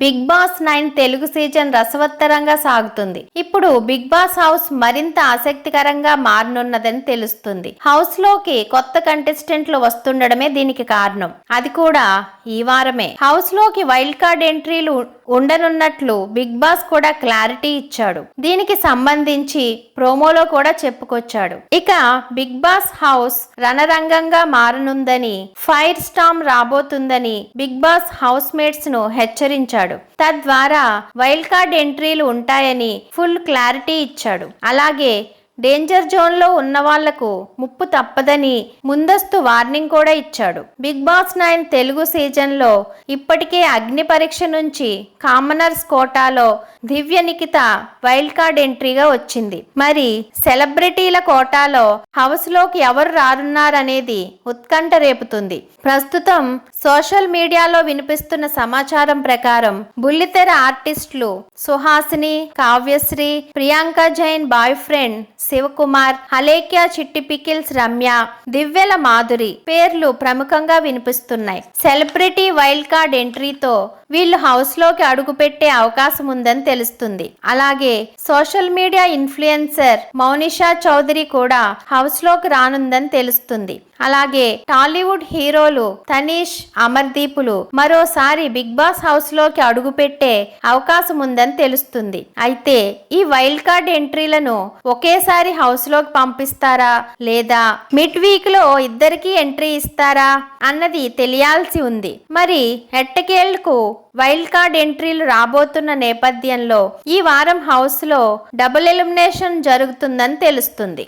Bigg Boss nine Telugu season రసవత్తరంగా సాగుతుంది. ఇప్పుడు బిగ్ బాస్ హౌస్ మరింత ఆసక్తికరంగా మారనున్నదని తెలుస్తుంది. హౌస్లోకి కొత్త కంటెస్టెంట్లు వస్తుండడమే దీనికి కారణం. అది కూడా ఈ వారమే. హౌస్లోకి వైల్డ్ కార్డ్ ఎంట్రీలు ఉండనున్నట్లు బిగ్ బాస్ కూడా క్లారిటీ ఇచ్చాడు. దీనికి సంబంధించి ప్రోమోలో కూడా చెప్పుకొచ్చాడు. ఇక బిగ్ బాస్ హౌస్ రణరంగంగా మారనుందని ఫైర్ స్టామ్ రాబోతుందని బిగ్ బాస్ హౌస్ మేట్స్ను హెచ్చరించాడు. తద్వారా వైల్డ్ కార్డ్ ఎంట్రీలు ఉంటాయని ఫుల్ క్లారిటీ ఇచ్చాడు. అలాగే డేంజర్ జోన్లో ఉన్న వాళ్ళకు ముప్పు తప్పదని ముందస్తు వార్నింగ్ కూడా ఇచ్చాడు. బిగ్ బాస్ నైన్ తెలుగు సీజన్లో ఇప్పటికే అగ్ని పరీక్ష నుంచి కామనర్స్ కోటాలో దివ్య నిఖిత వైల్డ్ కార్డ్ ఎంట్రీగా వచ్చింది. మరి సెలబ్రిటీల కోటాలో హౌస్లోకి ఎవరు రానున్నారనేది ఉత్కంఠ రేపుతుంది. ప్రస్తుతం సోషల్ మీడియాలో వినిపిస్తున్న సమాచారం ప్రకారం బుల్లితెర ఆర్టిస్టులు Suhasini Kavyasri Priyanka Jain boyfriend Shivakumar Alekhya Chitti pickles Ramya దివ్యల Madhuri పేర్లు ప్రముఖంగా వినిపిస్తున్నాయి. సెలబ్రిటీ వైల్డ్ కార్డ్ ఎంట్రీతో వీళ్ళు హౌస్లోకి అడుగుపెట్టే అవకాశం ఉందని తెలుస్తుంది. అలాగే social media influencer Mounisha Chowdary కూడా హౌస్లోకి రానుందని తెలుస్తుంది. అలాగే టాలీవుడ్ హీరోలు తనీష్ అమర్దీపులు మరోసారి బిగ్ బాస్ హౌస్లోకి అడుగుపెట్టే అవకాశం ఉందని తెలుస్తుంది. అయితే ఈ వైల్డ్ కార్డ్ ఎంట్రీలను ఒకేసారి హౌస్లోకి పంపిస్తారా? లేదా మిడ్ వీక్లో ఇద్దరికి ఎంట్రీ ఇస్తారా? అన్నది తెలియాల్సి ఉంది. మరి ఎట్టకేళ్ళకు వైల్డ్ కార్డ్ ఎంట్రీలు రాబోతున్న నేపథ్యంలో ఈ వారం హౌస్లో డబుల్ ఎలిమినేషన్ జరుగుతుందని తెలుస్తుంది.